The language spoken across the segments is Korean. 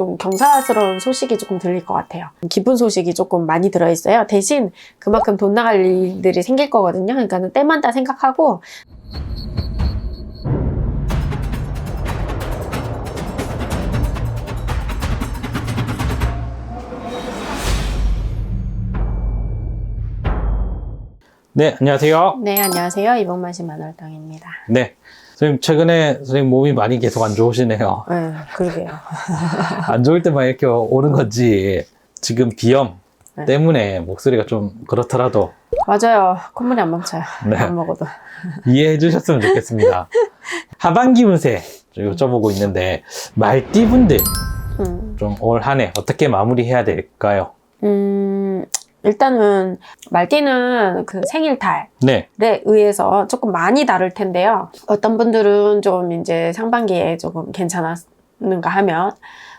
좀 경사스러운 소식이 조금 들릴 것 같아요. 기쁜 소식이 조금 많이 들어있어요. 대신 그만큼 돈 나갈 일들이 생길 거거든요. 그러니까 때만 다 생각하고 네, 안녕하세요. 네 안녕하세요 이봉만씨 만월당입니다. 네. 선생님, 최근에 선생님 몸이 많이 계속 안 좋으시네요. 네 그러게요. 안 좋을 때만 이렇게 오는 건지, 지금 비염 네. 때문에 목소리가 좀 그렇더라도 맞아요 콧물이 안 멈춰요. 네. 안 먹어도. 이해해 주셨으면 좋겠습니다. 하반기 운세 좀 여쭤보고 있는데, 말띠분들 음. 좀올 한 해 어떻게 마무리해야 될까요? 음, 일단은 말띠는 그 생일달에 네. 의해서 조금 많이 다를 텐데요. 어떤 분들은 좀 이제 상반기에 조금 괜찮았는가 하면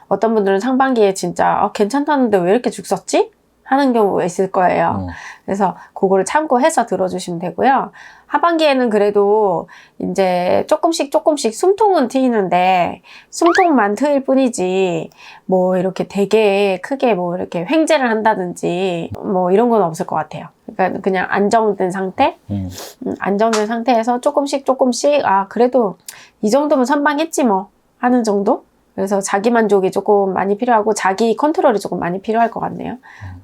어떤 분들은 상반기에 진짜 어, 괜찮다는데 왜 이렇게 죽 썼지? 하는 경우가 있을 거예요. 음, 그래서 그거를 참고해서 들어주시면 되고요. 하반기에는 그래도 이제 조금씩 조금씩 숨통은 트이는데 숨통만 트일 뿐이지 뭐 이렇게 되게 크게 뭐 이렇게 횡재를 한다든지 뭐 이런 건 없을 것 같아요. 그러니까 그냥 안정된 상태? 음, 음, 안정된 상태에서 조금씩 조금씩 아 그래도 이 정도면 선방했지 뭐 하는 정도? 그래서 자기 만족이 조금 많이 필요하고 자기 컨트롤이 조금 많이 필요할 것 같네요.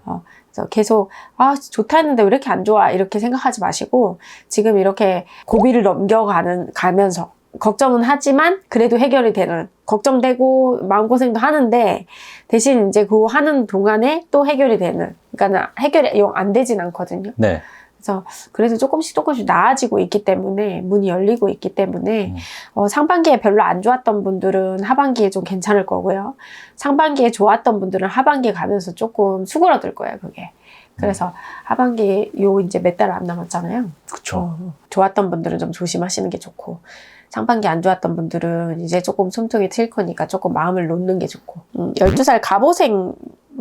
어, 그래서 계속 아 좋다 했는데 왜 이렇게 안 좋아 이렇게 생각하지 마시고 지금 이렇게 고비를 넘겨가는 가면서 걱정은 하지만 그래도 해결이 되는 걱정되고 마음고생도 하는데 대신 이제 그거 하는 동안에 또 해결이 되는 그러니까 해결이 영안 되진 않거든요. 네. 그래서 그래서 조금씩 조금씩 나아지고 있기 때문에 문이 열리고 있기 때문에 음. 어, 상반기에 별로 안 좋았던 분들은 하반기에 좀 괜찮을 거고요. 상반기에 좋았던 분들은 하반기에 가면서 조금 수그러들 거예요, 그게. 그래서 하반기 요 이제 몇 달 안 남았잖아요. 그쵸. 어, 좋았던 분들은 좀 조심하시는 게 좋고 상반기 안 좋았던 분들은 이제 조금 숨통이 트일 거니까 조금 마음을 놓는 게 좋고 음, 12살 갑오생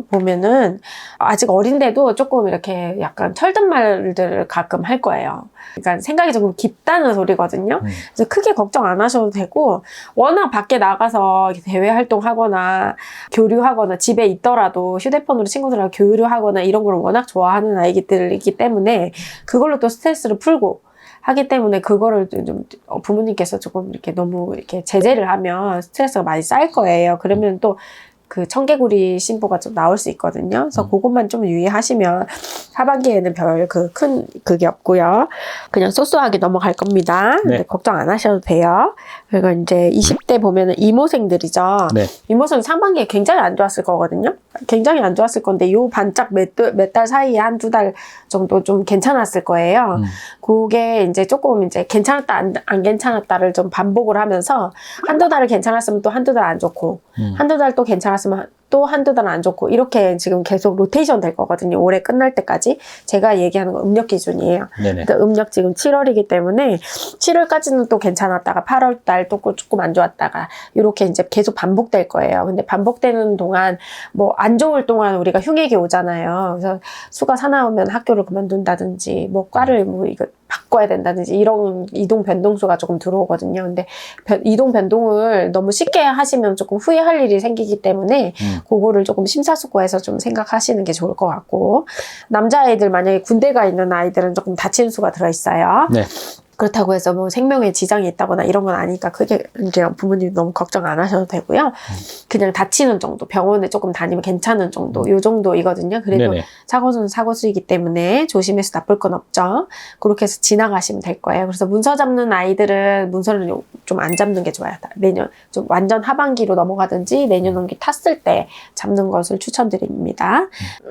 보면은 아직 어린데도 조금 이렇게 약간 철든 말들을 가끔 할 거예요. 그러니까 생각이 조금 깊다는 소리거든요. 음, 그래서 크게 걱정 안 하셔도 되고 워낙 밖에 나가서 대외 활동하거나 교류하거나 집에 있더라도 휴대폰으로 친구들하고 교류하거나 이런 걸 워낙 좋아하는 아이들이기 때문에 그걸로 또 스트레스를 풀고 하기 때문에 그거를 좀 어, 부모님께서 조금 이렇게 너무 이렇게 제재를 하면 스트레스가 많이 쌓일 거예요. 그러면 또 그 청개구리 신보가 좀 나올 수 있거든요. 그래서 음. 그것만 좀 유의하시면 하반기에는 별 그 큰 그게 없고요. 그냥 소소하게 넘어갈 겁니다. 네. 걱정 안 하셔도 돼요. 그리고 이제 20대 보면은 이모생들이죠. 네. 이모생 상반기에 굉장히 안 좋았을 거거든요. 굉장히 안 좋았을 건데 요 반짝 몇달 사이에 한 두 달 정도 좀 괜찮았을 거예요. 음, 그게 이제 조금 이제 괜찮았다 안, 안 괜찮았다를 좀 반복을 하면서 한두 달을 괜찮았으면 또 한두 달 안 좋고 음. 한두 달 또 괜찮았 으면 또 한두 달 안 좋고 이렇게 지금 계속 로테이션 될 거거든요. 올해 끝날 때까지 제가 얘기하는 건 음력 기준이에요. 네네. 음력 지금 7월이기 때문에 7월까지는 또 괜찮았다가 8월 달 또 조금 안 좋았다가 이렇게 이제 계속 반복될 거예요. 근데 반복되는 동안 뭐 안 좋을 동안 우리가 흉액이 오잖아요. 그래서 수가 사나우면 학교를 그만둔다든지 뭐 과를 뭐 이거 바꿔야 된다든지 이런 이동 변동수가 조금 들어오거든요. 근데 변- 이동 변동을 너무 쉽게 하시면 조금 후회할 일이 생기기 때문에 음, 그거를 조금 심사숙고해서 좀 생각하시는 게 좋을 것 같고 남자아이들 만약에 군대 가 있는 아이들은 조금 다치는 수가 들어있어요. 네. 그렇다고 해서 뭐 생명에 지장이 있다거나 이런 건 아니니까 크게 이제 부모님 너무 걱정 안 하셔도 되고요. 그냥 다치는 정도, 병원에 조금 다니면 괜찮은 정도, 요 정도이거든요. 그래도 네네. 사고는 사고수이기 때문에 조심해서 나쁠 건 없죠. 그렇게 해서 지나가시면 될 거예요. 그래서 문서 잡는 아이들은 문서를 좀 안 잡는 게 좋아요. 내년 좀 완전 하반기로 넘어가든지 내년 동기 탔을 때 잡는 것을 추천드립니다.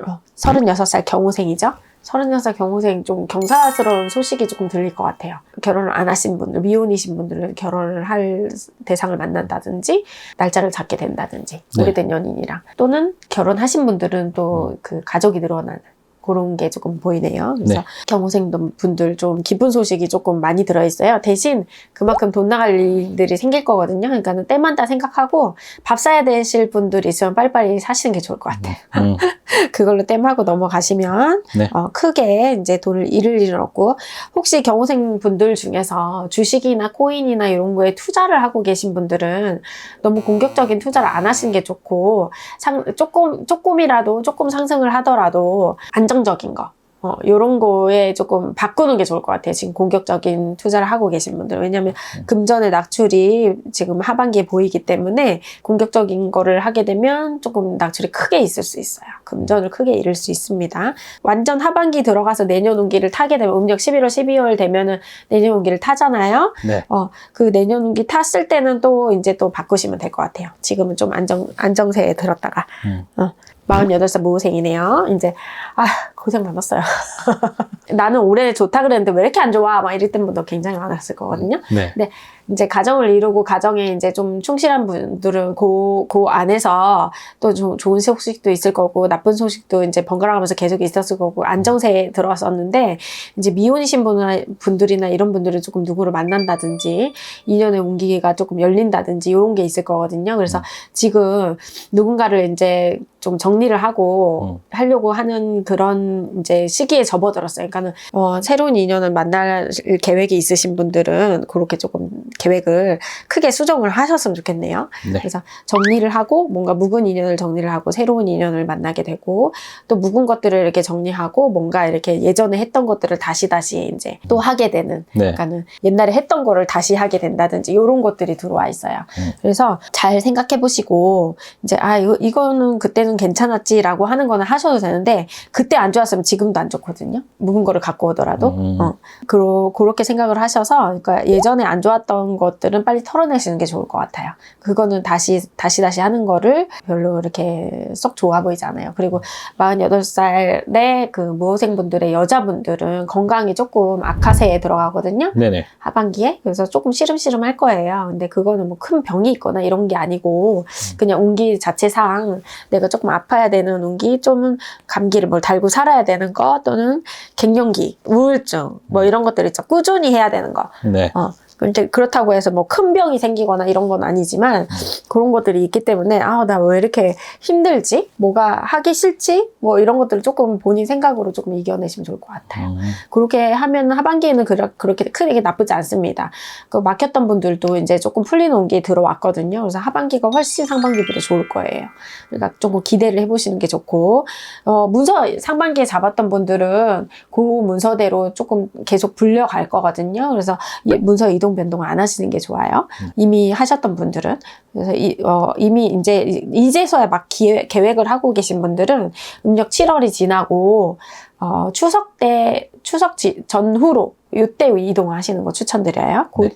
어, 36살 경호생이죠. 36살 경호생 좀 경사스러운 소식이 조금 들릴 것 같아요. 결혼을 안 하신 분들, 미혼이신 분들은 결혼을 할 대상을 만난다든지, 날짜를 잡게 된다든지, 네. 오래된 연인이랑. 또는 결혼하신 분들은 또 그 가족이 늘어나는 그런 게 조금 보이네요. 그래서 네. 경호생 분들 좀 기쁜 소식이 조금 많이 들어있어요. 대신 그만큼 돈 나갈 일들이 생길 거거든요. 그러니까 때만다 생각하고 밥 사야 되실 분들이 있으면 빨리빨리 사시는 게 좋을 것 같아요. 음, 그걸로 땜하고 넘어가시면 네. 어, 크게 이제 돈을 잃을 일은 없고 혹시 경호생 분들 중에서 주식이나 코인이나 이런 거에 투자를 하고 계신 분들은 너무 공격적인 투자를 안 하시는 게 좋고 상, 조금 조금이라도 조금 상승을 하더라도 안정적인 거 어, 요런 거에 조금 바꾸는 게 좋을 것 같아요. 지금 공격적인 투자를 하고 계신 분들. 왜냐면 금전의 낙출이 지금 하반기에 보이기 때문에 공격적인 거를 하게 되면 조금 낙출이 크게 있을 수 있어요. 금전을 크게 잃을 수 있습니다. 완전 하반기 들어가서 내년 운기를 타게 되면 음력 11월, 12월 되면은 내년 운기를 타잖아요. 네. 어, 그 내년 운기 탔을 때는 또 이제 또 바꾸시면 될 것 같아요. 지금은 좀 안정, 안정세에 들었다가. 음. 어, 48살 모생이네요. 이제, 아, 고생 많았어요. 나는 올해 좋다 그랬는데 왜 이렇게 안 좋아? 막 이랬던 분도 굉장히 많았을 거거든요. 네. 이제 가정을 이루고 가정에 이제 좀 충실한 분들은 그, 그 안에서 또좀 좋은 소식도 있을 거고 나쁜 소식도 이제 번갈아가면서 계속 있었을 거고 안정세에 들어왔었는데 이제 미혼이신 분이나, 분들이나 이런 분들은 조금 누구를 만난다든지 인연의 운기가 조금 열린다든지 이런 게 있을 거거든요. 그래서 음. 지금 누군가를 이제 좀 정리를 하고 하려고 하는 그런 이제 시기에 접어들었어요. 그러니까는 어, 새로운 인연을 만날 계획이 있으신 분들은 그렇게 조금 계획을 크게 수정을 하셨으면 좋겠네요. 네. 그래서 정리를 하고 뭔가 묵은 인연을 정리를 하고 새로운 인연을 만나게 되고 또 묵은 것들을 이렇게 정리하고 뭔가 이렇게 예전에 했던 것들을 다시 다시 이제 또 하게 되는 네. 그러니까는 옛날에 했던 거를 다시 하게 된다든지 이런 것들이 들어와 있어요. 음. 그래서 잘 생각해 보시고 이제 아 이거 이거는 그때는 괜찮았지라고 하는 거는 하셔도 되는데 그때 안 좋았으면 지금도 안 좋거든요. 묵은 거를 갖고 오더라도 음. 어. 그러, 그렇게 생각을 하셔서 그러니까 예전에 안 좋았던 것들은 빨리 털어내시는 게 좋을 것 같아요. 그거는 다시 다시 다시 하는 거를 별로 이렇게 쏙 좋아 보이지 않아요. 그리고 48살의 그 무호생분들의 여자분들은 건강이 조금 악화세에 들어가거든요. 네네. 하반기에 그래서 조금 시름시름 할 거예요. 근데 그거는 뭐 큰 병이 있거나 이런 게 아니고 그냥 운기 자체상 내가 조금 아파야 되는 운기, 좀은 감기를 뭘 달고 살아야 되는 거 또는 갱년기, 우울증 뭐 이런 것들 있죠. 꾸준히 해야 되는 거. 네. 어. 근데 그렇다고 해서 뭐 큰 병이 생기거나 이런 건 아니지만 그런 것들이 있기 때문에 아 나 왜 이렇게 힘들지? 뭐가 하기 싫지? 뭐 이런 것들을 조금 본인 생각으로 조금 이겨내시면 좋을 것 같아요. 음, 그렇게 하면 하반기에는 그렇- 그렇게 크게 나쁘지 않습니다. 그 막혔던 분들도 이제 조금 풀리는 온기 들어왔거든요. 그래서 하반기가 훨씬 상반기보다 좋을 거예요. 그러니까 조금 기대를 해보시는 게 좋고, 어, 문서 상반기에 잡았던 분들은 그 문서대로 조금 계속 불려갈 거거든요. 그래서 이 문서 이동 변동 안 하시는 게 좋아요. 음. 이미 하셨던 분들은. 그래서 이, 어, 이미 이제, 이제서야 막 기획, 계획을 하고 계신 분들은 음력 7월이 지나고, 어, 추석 때, 추석 지, 전후로, 요때 이동하시는 거 추천드려요. 곧, 네.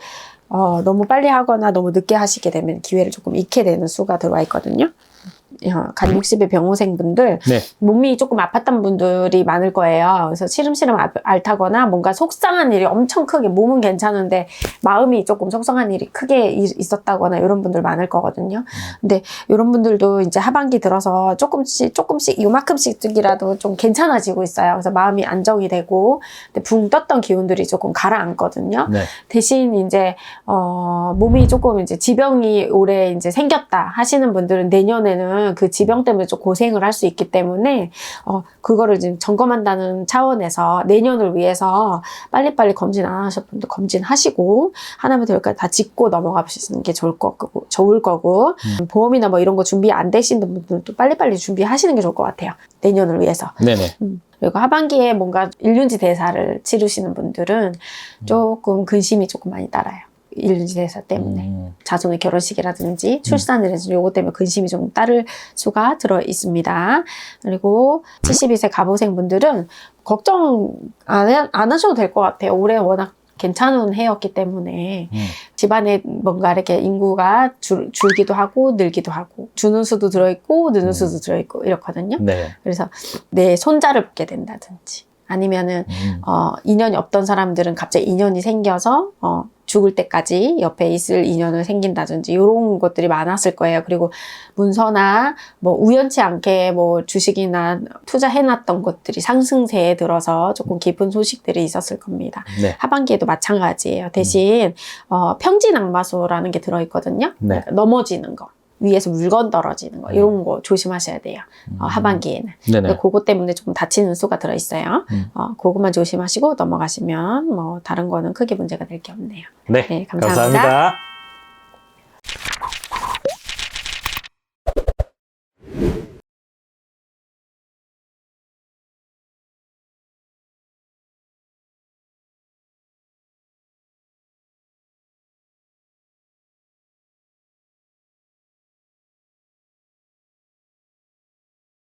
어, 너무 빨리 하거나 너무 늦게 하시게 되면 기회를 조금 잃게 되는 수가 들어와 있거든요. 어, 간 60의 병호생분들, 네. 몸이 조금 아팠던 분들이 많을 거예요. 그래서 시름시름 아- 앓다거나 뭔가 속상한 일이 엄청 크게, 몸은 괜찮은데 마음이 조금 속상한 일이 크게 이- 있었다거나 이런 분들 많을 거거든요. 근데 이런 분들도 이제 하반기 들어서 조금씩, 조금씩, 요만큼씩이라도 좀 괜찮아지고 있어요. 그래서 마음이 안정이 되고, 근데 붕 떴던 기운들이 조금 가라앉거든요. 네. 대신 이제 어 몸이 조금 이제 지병이 올해 이제 생겼다 하시는 분들은 내년에는 그 지병 때문에 좀 고생을 할 수 있기 때문에 어 그거를 지금 점검한다는 차원에서 내년을 위해서 빨리빨리 검진 안 하셨던 분들 검진하시고 하나부터 열까지 다 짚고 넘어가시는 게 좋을 거고 좋을 거고 음. 보험이나 뭐 이런 거 준비 안 되시는 분들도 빨리빨리 준비하시는 게 좋을 것 같아요 내년을 위해서 네네. 그리고 하반기에 뭔가 일륜지 대사를 치르시는 분들은 조금 근심이 조금 많이 따라요. 대사 때문에. 음, 자손의 결혼식이라든지 출산을 해서 요거 때문에 근심이 좀 따를 수가 들어 있습니다. 그리고 72세 가보생 분들은 걱정 안, 해- 안 하셔도 될 것 같아요. 올해 워낙 괜찮은 해였기 때문에 음. 집안에 뭔가 이렇게 인구가 줄, 줄기도 하고 늘기도 하고 주는 수도 들어있고 느는 음. 수도 들어있고 이렇거든요. 네. 그래서 내 손자를 뵙게 된다든지 아니면은 음, 어, 인연이 없던 사람들은 갑자기 인연이 생겨서 어, 죽을 때까지 옆에 있을 인연을 생긴다든지 이런 것들이 많았을 거예요. 그리고 문서나 뭐 우연치 않게 뭐 주식이나 투자해놨던 것들이 상승세에 들어서 조금 깊은 소식들이 있었을 겁니다. 네. 하반기에도 마찬가지예요. 대신 어, 평진 악마소라는 게 들어있거든요. 네. 그러니까 넘어지는 거. 위에서 물건 떨어지는 거 이런 거 조심하셔야 돼요. 어, 하반기에는. 음. 네네. 그것 때문에 조금 다치는 수가 들어 있어요. 음. 어, 그것만 조심하시고 넘어가시면 뭐 다른 거는 크게 문제가 될 게 없네요. 네. 네, 감사합니다. 감사합니다.